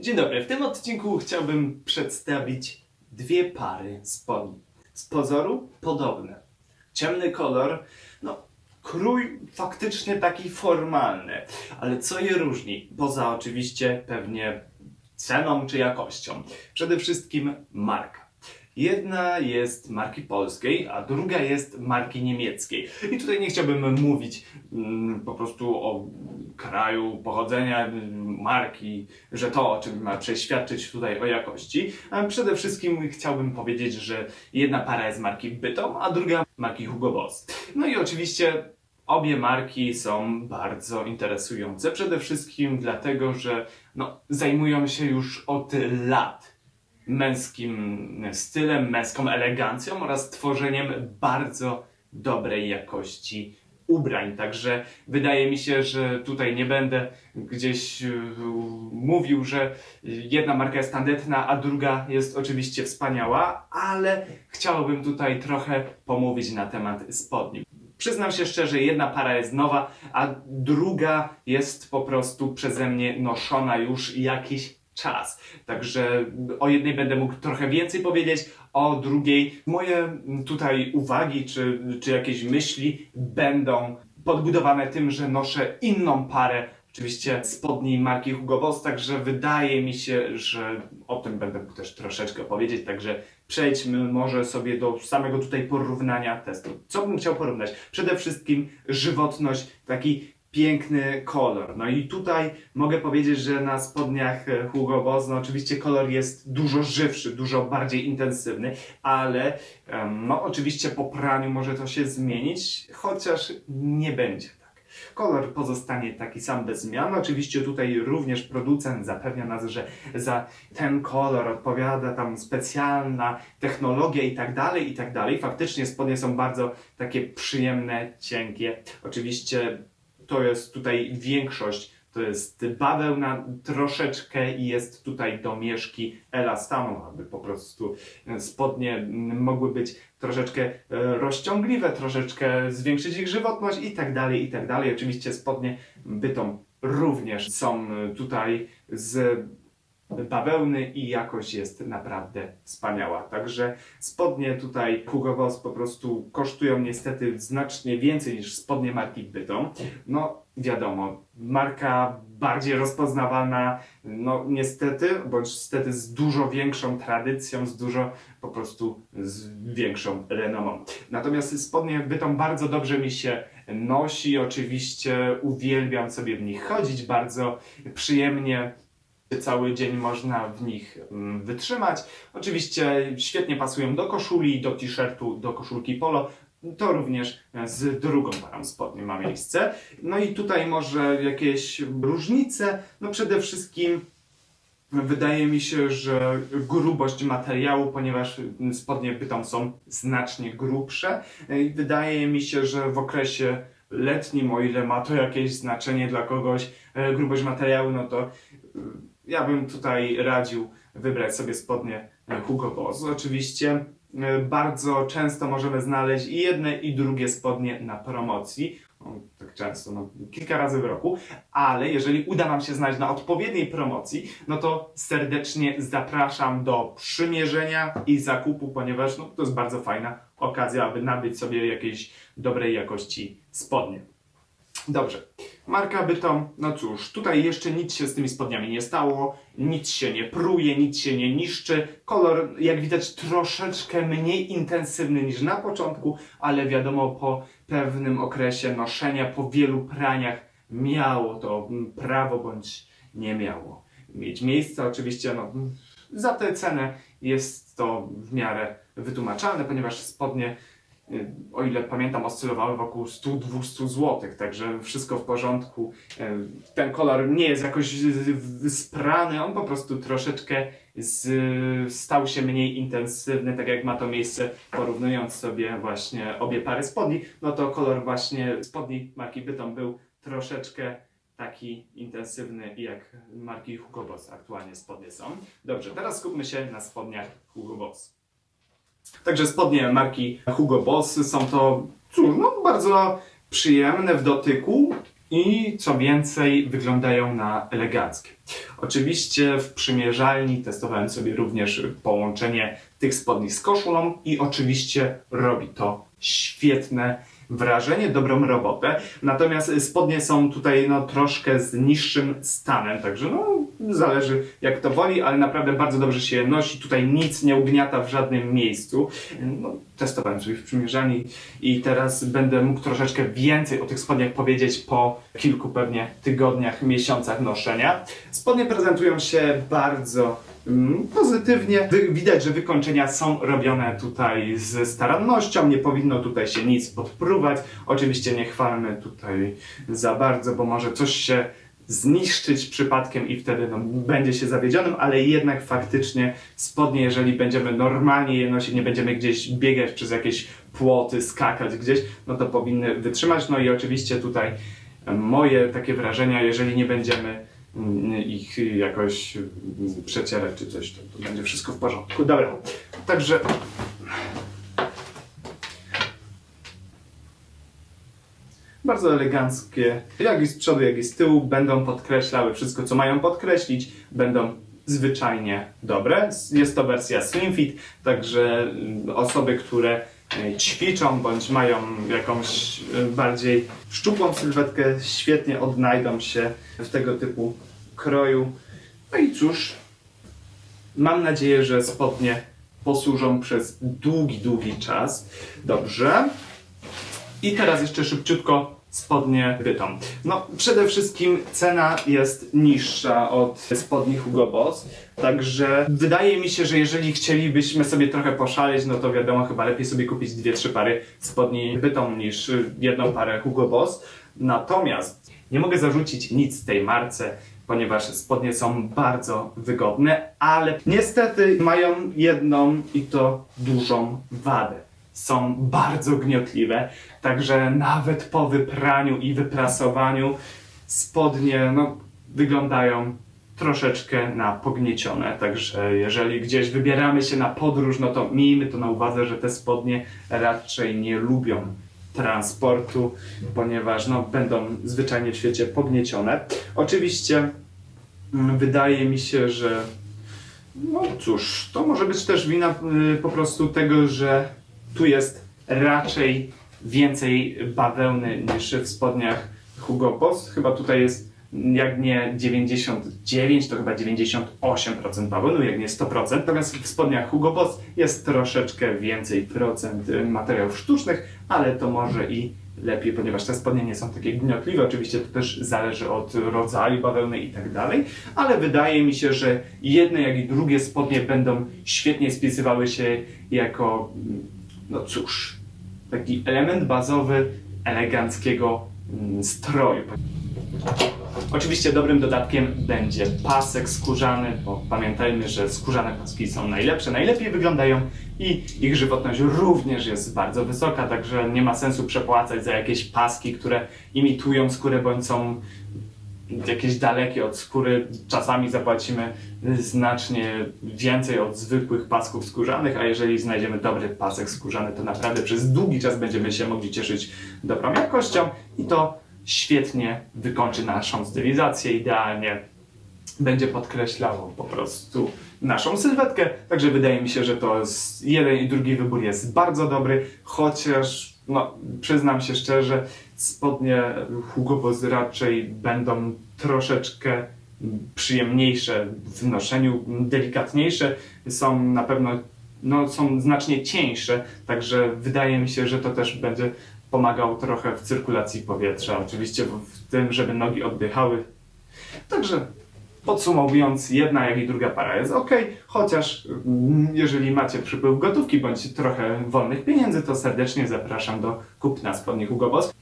Dzień dobry, w tym odcinku chciałbym przedstawić dwie pary spodni. Z pozoru podobne. Ciemny kolor, no krój faktycznie taki formalny, ale co je różni? Poza oczywiście pewnie ceną czy jakością. Przede wszystkim marka. Jedna jest marki polskiej, a druga jest marki niemieckiej. I tutaj nie chciałbym mówić mm, po prostu o kraju pochodzenia mm, marki, że to o czym ma przeświadczyć tutaj o jakości. A przede wszystkim chciałbym powiedzieć, że jedna para jest marki Bytom, a druga marki Hugo Boss. No i oczywiście Obie marki są bardzo interesujące, przede wszystkim dlatego, że no, zajmują się już od lat męskim stylem, męską elegancją oraz tworzeniem bardzo dobrej jakości ubrań. Także wydaje mi się, że tutaj nie będę gdzieś yy, mówił, że jedna marka jest tandetna, a druga jest oczywiście wspaniała, ale chciałbym tutaj trochę pomówić na temat spodni. Przyznam się szczerze, jedna para jest nowa, a druga jest po prostu przeze mnie noszona już jakiś czas. Także o jednej będę mógł trochę więcej powiedzieć, o drugiej moje tutaj uwagi czy, czy jakieś myśli będą podbudowane tym, że noszę inną parę oczywiście spodni marki Hugo Boss, także wydaje mi się, że o tym będę mógł też troszeczkę powiedzieć, także przejdźmy może sobie do samego tutaj porównania testu. Co bym chciał porównać? Przede wszystkim żywotność, taki piękny kolor. No i tutaj mogę powiedzieć, że na spodniach e, Hugo Boss, no oczywiście kolor jest dużo żywszy, dużo bardziej intensywny, ale no oczywiście po praniu może to się zmienić, chociaż nie będzie tak. Kolor pozostanie taki sam bez zmian. Oczywiście tutaj również producent zapewnia nas, że za ten kolor odpowiada tam specjalna technologia i tak dalej, i tak dalej. Faktycznie spodnie są bardzo takie przyjemne, cienkie. Oczywiście to jest tutaj większość. To jest bawełna troszeczkę i jest tutaj domieszki elastanu, aby po prostu e, spodnie mogły być troszeczkę e, rozciągliwe, troszeczkę zwiększyć ich żywotność i tak dalej, i tak dalej. Oczywiście spodnie bytom również są e, tutaj z bawełny i jakość jest naprawdę wspaniała. Także spodnie tutaj Hugo Boss po prostu kosztują niestety znacznie więcej niż spodnie marki Bytom. No wiadomo, marka bardziej rozpoznawana, no niestety, bądź niestety z dużo większą tradycją, z dużo po prostu z większą renomą. Natomiast spodnie Bytom bardzo dobrze mi się nosi, oczywiście uwielbiam sobie w nich chodzić, bardzo przyjemnie cały dzień można w nich mm, wytrzymać. Oczywiście świetnie pasują do koszuli, do t-shirtu, do koszulki polo. To również z drugą parą spodni ma miejsce. No i tutaj może jakieś różnice. No przede wszystkim wydaje mi się, że grubość materiału, ponieważ spodnie bytom są znacznie grubsze. Wydaje mi się, że w okresie letnim, o ile ma to jakieś znaczenie dla kogoś, e, grubość materiału, no to ja bym tutaj radził wybrać sobie spodnie Hugo Boss. Oczywiście e, bardzo często możemy znaleźć i jedne i drugie spodnie na promocji. O, tak często, no, kilka razy w roku, ale jeżeli uda nam się znaleźć na odpowiedniej promocji, no to serdecznie zapraszam do przymierzenia i zakupu, ponieważ no, to jest bardzo fajna okazja, aby nabyć sobie jakiejś dobrej jakości spodnie. Dobrze. Marka Bytom, no cóż, tutaj jeszcze nic się z tymi spodniami nie stało, nic się nie pruje, nic się nie niszczy. Kolor, jak widać, troszeczkę mniej intensywny niż na początku, ale wiadomo, po pewnym okresie noszenia, po wielu praniach miało to mm, prawo bądź nie miało mieć miejsca. Oczywiście, no, za tę cenę jest to w miarę wytłumaczalne, ponieważ spodnie o ile pamiętam, oscylowały wokół 100-200 zł, także wszystko w porządku. Y, Ten kolor nie jest jakoś sprany, on po prostu troszeczkę z, stał się mniej intensywny, tak jak ma to miejsce porównując sobie właśnie obie pary spodni, no to kolor właśnie spodni marki Bytom był troszeczkę taki intensywny jak marki Hugo Boss aktualnie spodnie są. Dobrze, teraz skupmy się na spodniach Hugo Boss. Także spodnie marki Hugo Boss są to, cóż, no bardzo przyjemne w dotyku. i co więcej, wyglądają na eleganckie. Oczywiście w przymierzalni testowałem sobie również połączenie tych spodni z koszulą i oczywiście robi to świetne wrażenie, dobrą robotę. Natomiast spodnie są tutaj no, troszkę z niższym stanem, także no, zależy jak to woli, ale naprawdę bardzo dobrze się nosi. Tutaj nic nie ugniata w żadnym miejscu. No, testowałem sobie w przymierzalni i teraz będę mógł troszeczkę więcej o tych spodniach powiedzieć po kilku pewnie tygodniach, miesiącach noszenia. Spodnie prezentują się bardzo pozytywnie. Wy, widać, że wykończenia są robione tutaj z starannością, nie powinno tutaj się nic podpruwać. Oczywiście nie chwalmy tutaj za bardzo, bo może coś się zniszczyć przypadkiem i wtedy no, będzie się zawiedzionym, ale jednak faktycznie spodnie, jeżeli będziemy normalnie je nosić, nie będziemy gdzieś biegać przez jakieś płoty, skakać gdzieś, no to powinny wytrzymać. No i oczywiście tutaj moje takie wrażenia, jeżeli nie będziemy mm, ich jakoś przecierać czy coś, to, to będzie wszystko w porządku. Dobra, także bardzo eleganckie, jak i z przodu, jak i z tyłu, będą podkreślały wszystko, co mają podkreślić, będą zwyczajnie dobre. Jest to wersja Slim Fit, także osoby, które ćwiczą bądź mają jakąś e, bardziej szczupłą sylwetkę, świetnie odnajdą się w tego typu kroju. No i cóż, mam nadzieję, że spodnie posłużą przez długi, długi czas. Dobrze. I teraz jeszcze szybciutko spodnie Bytom. No, przede wszystkim cena jest niższa od spodni Hugo Boss, także wydaje mi się, że jeżeli chcielibyśmy sobie trochę poszaleć, no to wiadomo, chyba lepiej sobie kupić dwie, trzy pary spodni Bytom niż jedną parę Hugo Boss. Natomiast nie mogę zarzucić nic tej marce, ponieważ spodnie są bardzo wygodne, ale niestety mają jedną i to dużą wadę są bardzo gniotliwe, także nawet po wypraniu i wyprasowaniu spodnie no, wyglądają troszeczkę na pogniecione, także jeżeli gdzieś wybieramy się na podróż, no to miejmy to na uwadze, że te spodnie raczej nie lubią transportu, ponieważ no, będą zwyczajnie w świecie pogniecione. Oczywiście mm, wydaje mi się, że no cóż, to może być też wina y, po prostu tego, że tu jest raczej więcej bawełny niż w spodniach Hugo Boss. Chyba tutaj jest jak nie 99, to chyba 98% bawełny, jak nie 100%. Natomiast w spodniach Hugo Boss jest troszeczkę więcej procent materiałów sztucznych, ale to może i lepiej, ponieważ te spodnie nie są takie gniotliwe. Oczywiście to też zależy od rodzaju bawełny i tak dalej, ale wydaje mi się, że jedne jak i drugie spodnie będą świetnie spisywały się jako no cóż, taki element bazowy eleganckiego mm, stroju. Oczywiście dobrym dodatkiem będzie pasek skórzany, bo pamiętajmy, że skórzane paski są najlepsze, najlepiej wyglądają i ich żywotność również jest bardzo wysoka, także nie ma sensu przepłacać za jakieś paski, które imitują skórę bądź są jakieś dalekie od skóry. Czasami zapłacimy znacznie więcej od zwykłych pasków skórzanych, a jeżeli znajdziemy dobry pasek skórzany, to naprawdę przez długi czas będziemy się mogli cieszyć dobrą jakością i to świetnie wykończy naszą stylizację, idealnie będzie podkreślało po prostu naszą sylwetkę. Także wydaje mi się, że to jeden i drugi wybór jest bardzo dobry, chociaż no, przyznam się szczerze, spodnie Hugo Boss raczej będą troszeczkę przyjemniejsze w noszeniu, delikatniejsze, są na pewno no, są znacznie cieńsze, także wydaje mi się, że to też będzie pomagał trochę w cyrkulacji powietrza, oczywiście w tym, żeby nogi oddychały. Także Podsumowując, jedna jak i druga para jest ok, chociaż mm, jeżeli macie przypływ gotówki bądź trochę wolnych pieniędzy, to serdecznie zapraszam do kupna spodni Hugo Boss.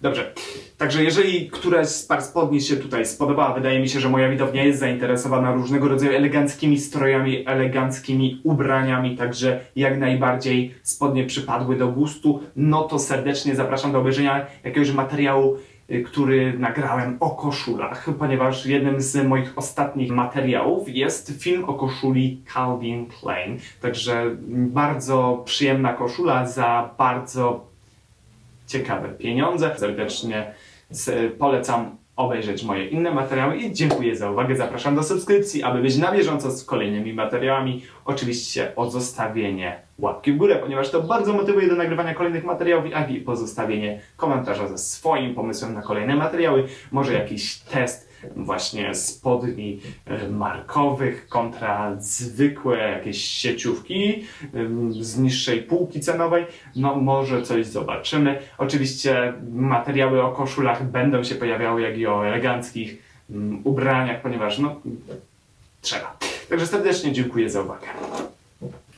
Dobrze, także jeżeli któraś z par spodni się tutaj spodobała, wydaje mi się, że moja widownia jest zainteresowana różnego rodzaju eleganckimi strojami, eleganckimi ubraniami, także jak najbardziej spodnie przypadły do gustu, no to serdecznie zapraszam do obejrzenia jakiegoś materiału który nagrałem o koszulach, ponieważ jednym z moich ostatnich materiałów jest film o koszuli Calvin Klein. Także bardzo przyjemna koszula za bardzo ciekawe pieniądze. Serdecznie Polecam obejrzeć moje inne materiały i dziękuję za uwagę. Zapraszam do subskrypcji, aby być na bieżąco z kolejnymi materiałami. Oczywiście o zostawienie łapki w górę, ponieważ to bardzo motywuje do nagrywania kolejnych materiałów, jak i pozostawienie komentarza ze swoim pomysłem na kolejne materiały. Może jakiś test właśnie spodni e, markowych kontra zwykłe jakieś sieciówki z niższej półki cenowej. No może coś zobaczymy. Oczywiście materiały o koszulach będą się pojawiały, jak i o eleganckich ubraniach, ponieważ no trzeba. Także serdecznie dziękuję za uwagę.